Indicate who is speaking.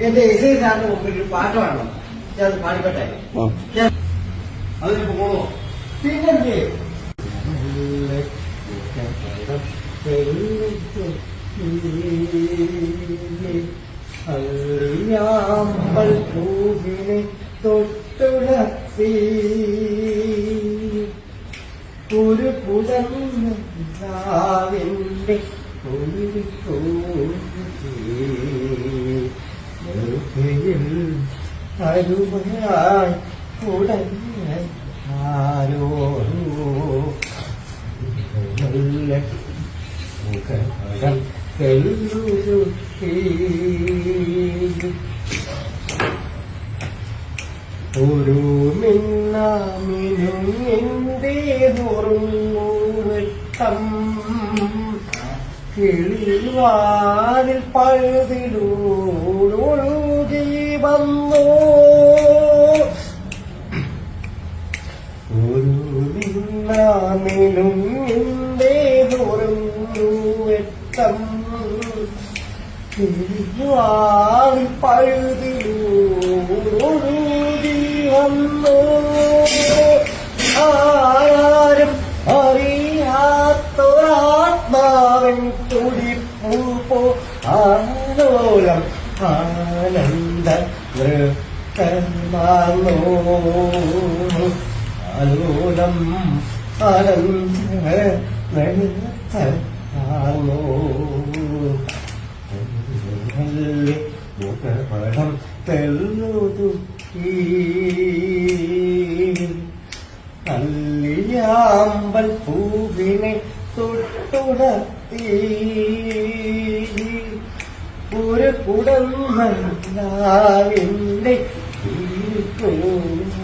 Speaker 1: എന്റെ ഇസൈ സാറിന്റെ മുമ്പിൽ ഒരു പാട്ട് വേണം. ഞാൻ അത് പാടിക്കട്ടെ
Speaker 2: അതിനിപ്പോ പോണോ?
Speaker 1: പിന്നെന്ത്? അള്ളിയാമ്പൽ പൂവിനെ തൊട്ടുണർത്തി ഒരു അരുമയായി ഉടനെ ആരോ നല്ല മുഖം എല്ലുരുത്തി ഒരു മിന്നാമിനും എന്തേ ഉറങ്ങുവട്ടം കിളിവാതിൽ പഴുതിലൂടൊഴുകി വന്നോ ഒരു മിന്നാമിനും എന്തേ ഉറങ്ങുവട്ടം കിളിവാതിൽ പഴുതിലൂടൊഴുകി വന്നോ ആരും അറിയാത്തൊരാത്മാവൻ തുടിപ്പൂ പോ. ആലോലം ആനന്ദ നൃത്തമാർന്നോ ആലോലം ആനന്ദ മുഖപടം തെല്ലുതു അല്ലിയാമ്പൽ പൂവിനെ തൊട്ടുണർത്തി ഒരു കുടന്നാവിന്റെ അരുമയാൻ